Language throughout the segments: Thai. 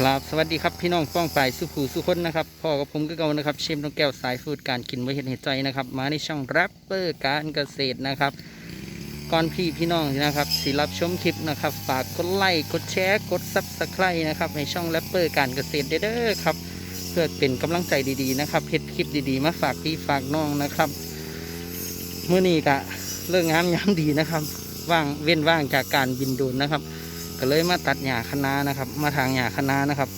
กราบสวัสดีครับพี่น้องป้องปลายสุภูสุคนนะครับพ่อกับผมก็เก่านะครับเชฟน้องแก้วสายฟูดการกินไว้เห็นเหตุใจนะครับ มาในช่องแรปเปอร์การเกษตรนะครับก่อนพี่พี่น้องนะครับสิรับชมคลิปนะครับ ฝากกดไลค์กดแชร์กดซับสไครต์นะครับในช่องแรปเปอร์การเกษตรเด้อครับเพื่อเป็นกำลังใจดีๆนะครับเฮ็ดคลิปดีๆ มาฝากพี่ฝากน้องนะครับเมื่อนี้กะเรื่องงามยามดีนะครับ ว่างเว้นว่างจากการบินโดนนะครับ ก็เลยมาตัดหญ้าคะน้านะครับ มาทางหญ้าคะน้านะครับ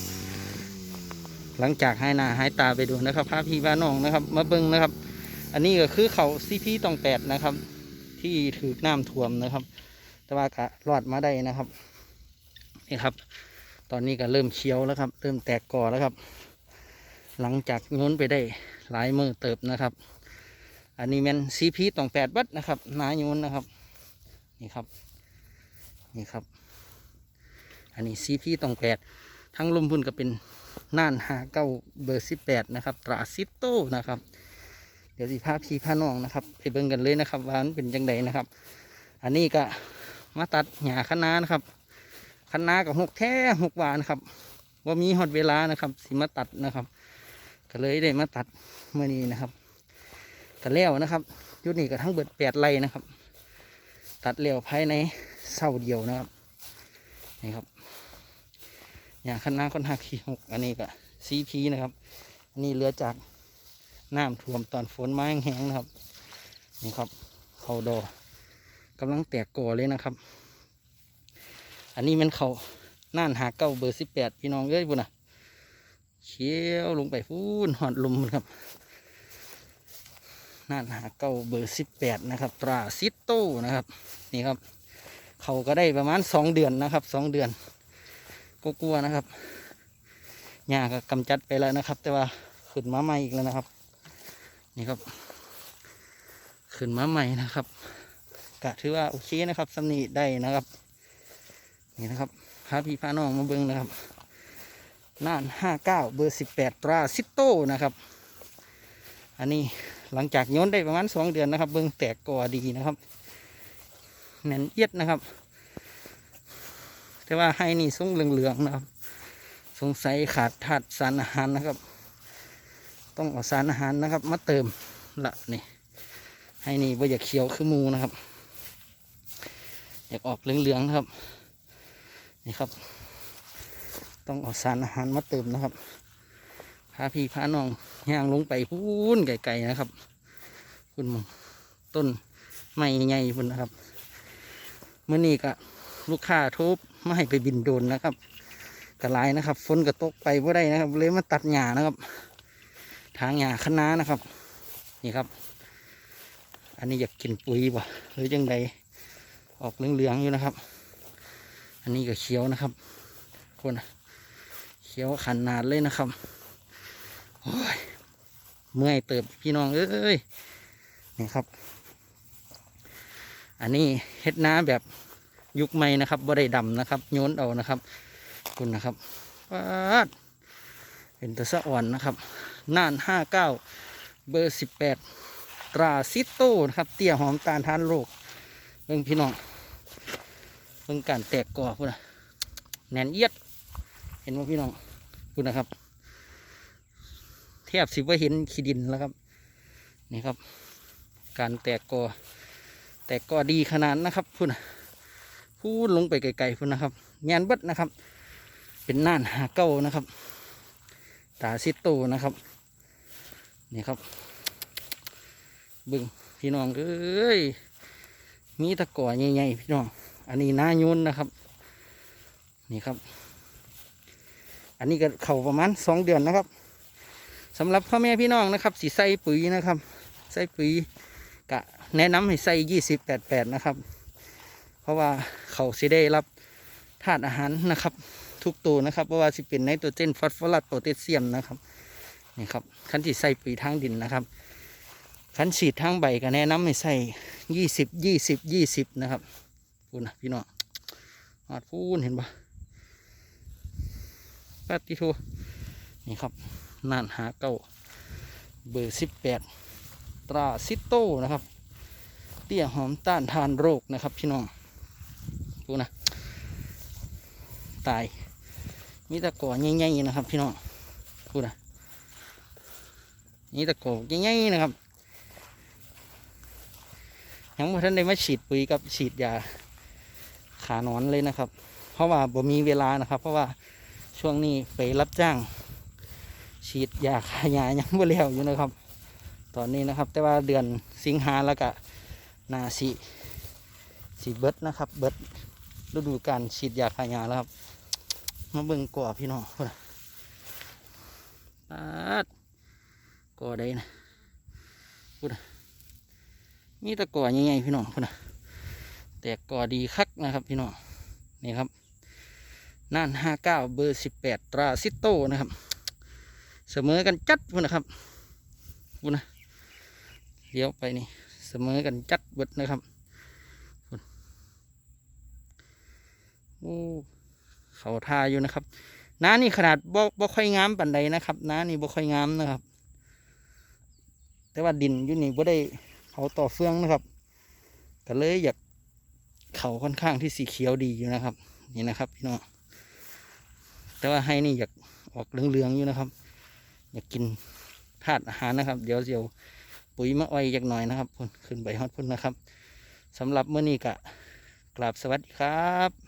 หลังจากให้หน้าให้ตาไปดูนะครับพาพี่พาน้องนะครับ มาเบิ้งนะครับ อันนี้ก็คือเขาซีพีตองแปดนะครับ ที่ถือน้ำท่วมนะครับ แต่ว่ากะรอดมาได้นะครับนี่ครับ ตอนนี้ก็เริ่มเขียวแล้วครับ เริ่มแตกก่อแล้วครับ หลังจากโน้นไปได้หลายมือเติบนะครับ อันนี้เป็นซีพีตองแปดบัดนะครับนาโยนนะครับ นี่ครับ นี่ครับ อันนี้ซีพีตองแปดทั้งลมพุ่นก็เป็นน่านหาเก้าเบอร์สิบแปดนะครับ ตราซิโต้นะครับ เดี๋ยวสิพาพี่พาน้องนะครับไปเบิ่งกันเลยนะครับว่ามันเป็นจังไดนะครับ อันนี้ก็มาตัดหญ้าคะน้านะครับคะน้ากับหกแท้หกหวานครับว่ามีฮอดเวลานะครับสิมาตัดนะครับ ก็เลยได้มาตัดเมื่อนี้นะครับตัดแล้วนะครับยุดนี้ก็ทั้งเบิดแปดไร่นะครับ ตัดแล้วภายในเสาเดียวนะครับ นี่ครับอย่างคณะคนหักขี่หกอันนี้ก็ซีพีนะครับอันนี้เหลือจากน้ำท่วมตอนฝนมาแห้งนะครับ นี่ครับเขาดอกำลังแตกก่อเลยนะครับ อันนี้มันเขาน่านหาเก้าเบอร์สิบแปดพี่น้องเอ้ยบุญนะเขี้ยวลงไปพูนหอดลมครับน่านหาเก้าเบอร์สิบแปดนะครับ ตราซิโต้นะครับ นี่ครับ เขาก็ได้ประมาณสองเดือนนะครับสองเดือนก็กลัวนะครับหญ้าก็กำจัดไปแล้วนะครับ แต่ว่าขึ้นมาใหม่อีกแล้วนะครับ นี่ครับ ขึ้นมาใหม่นะครับกะถือว่าโอเคนะครับสำนีได้นะครับ นี่นะครับพาพี่พาน้องมาเบิ้งนะครับน่านห้าเก้าเบอร์สิบแปดตราซิโต้นะครับ อันนี้หลังจากโยนได้ประมาณสองเดือนนะครับ เบิ้งแตกก่อดีนะครับ แน่นเอียดนะครับ แต่ว่าให้นี่ส่งเหลืองๆนะครับ สงสัยขาดธาตุสารอาหารนะครับ ต้องเอาสารอาหารนะครับ มาเติมละนี่ให้นี่ว่าอยากเขียวคือมูนะครับ อยากออกเหลืองๆครับ นี่ครับ ต้องเอาสารอาหารมาเติมนะครับพาพี่พาน้องย่างลงไปพูนไกลๆนะครับ คุณมงต้นไม้ใหญ่ๆพุ่นนะครับ มื่อนี้ก็ลูกค้าทุบไม่ให้ไปบินโดนนะครับกระไรนะครับฝนก็ตกไปว่าได้นะครับ เลยมาตัดหญ้านะครับ ทางหญ้าคะน้านะครับ นี่ครับ อันนี้อยากกินปุ๋ยบ่หรือยังไงออกเหลืองๆอยู่นะครับ อันนี้ก็เขียวนะครับคนเขียวขนาดเลยนะครับโอ้ยเมื่อยเติบพี่น้องเอ้ยนี่ครับ อันนี้เฮ็ดนาแบบยุคใหม่นะครับบ่ได้ดำนะครับโยนเอานะครับ คุณนะครับปาดเป็นตะสะอ่อนนะครับ น่านห้าเก้าเบอร์สิบแปดตราซิโต้นะครับ เตี้ยหอมตาลทานโลกเบิ่งพี่น้องเบิ่งการแตกก่อพุ่นนะแน่นเอียด เห็นไหมพี่น้องพุ่นนะครับแทบสิว่าเห็นขี้ดินแล้วครับ นี่ครับ การแตกก่อ แต่ก็ดีขนาดนะครับพุ่นน่ะพูดลงไปไกลๆพุ่นนะครับงานเบัดนะครับ เป็นน่านหาเก้านะครับ ตาซิโตนะครับนี่ครับบึงพี่น้องเอ้ยมีตะก่อใหญ่ๆพี่น้อง อันนี้นายุนนะครับ นี่ครับ อันนี้ก็เข่าประมาณสองเดือนนะครับสำหรับพ่อแม่พี่น้องนะครับสีใส่ปุ๋ยนะครับ ใส่ปุ๋ยกะ แนะนำให้ใส่ยี่สิบแปดแปดนะครับ เพราะว่าเขาสิได้รับธาตุอาหารนะครับ ทุกตัวนะครับเพราะว่าสิเป็นไนโตรเจนฟอสฟอรัสโพแทสเซียมนะครับนี่ครับขั้นที่ใส่ปุ๋ยทางดินนะครับขั้นฉีดทางใบก็แนะนำให้ใส่ยี่สิบยี่สิบยี่สิบนะครับพูดนะพี่น้องหอดพูนเห็นปะปฏิทูนี่ครับน่านหาเก้าเบอร์สิบแปดตราซิโต้นะครับ ตี้ยหอมต้านทานโรคนะครับพี่น้องดูนะ ตาย มีตะกอใหญ่ๆนะครับ พี่น้องพูนะนี่ตะกอใหญ่ๆนะครับยังไม่ทันได้มาฉีดปุ๋ยกับฉีดยาขานอนเลยนะครับ เพราะว่าบ่มีเวลานะครับ เพราะว่าช่วงนี้ไปรับจ้าง ฉีดยาขายายังบ่แล้วอยู่นะครับ ตอนนี้นะครับ แต่ว่าเดือนสิงหาแล้วก็ นาสีสีเบิร์ดนะครับ เบิร์ดฤดูการฉีดยาขายาแล้วครับ มาเบิ่งก่อพี่น้องพุ่นะปาดก่อได้นะพุ่นะมีแตะก่อใหญ่ๆพี่น้องพุ่นะแต่ก่อดีคักนะครับพี่น้องนี่ครับน่านห้าเก้าเบอร์สิบแปดตราซิโต้นะครับ เสมอกันจัดพุ่นนะครับพุ่นนะเลี้ยวไปนี่ สมอกันจัดเบิดนะครับโอ้เขาทาอยู่นะครับน้านี่ขนาดบ่บ่ค่อยงามปันใดนะครับน้านี่บ่ค่อยงามนะครับ แต่ว่าดินอยู่นี่บ่ได้เผาต่อเฟืองนะครับ ก็เลยอยากเขาค่อนข้างที่สีเขียวดีอยู่นะครับ นี่นะครับพี่น้องแต่ว่าให้นี่อยากออกเหลืองๆอยู่นะครับ อยากกินธาตุอาหารนะครับ เดี๋ยวเดี๋ยว ปุ๋ยมะอ้อยอยากหน่อยนะครับพุ่นขึ้นใบฮอดพุ่นนะครับสำหรับเมื่อนี้กะกราบสวัสดีครับ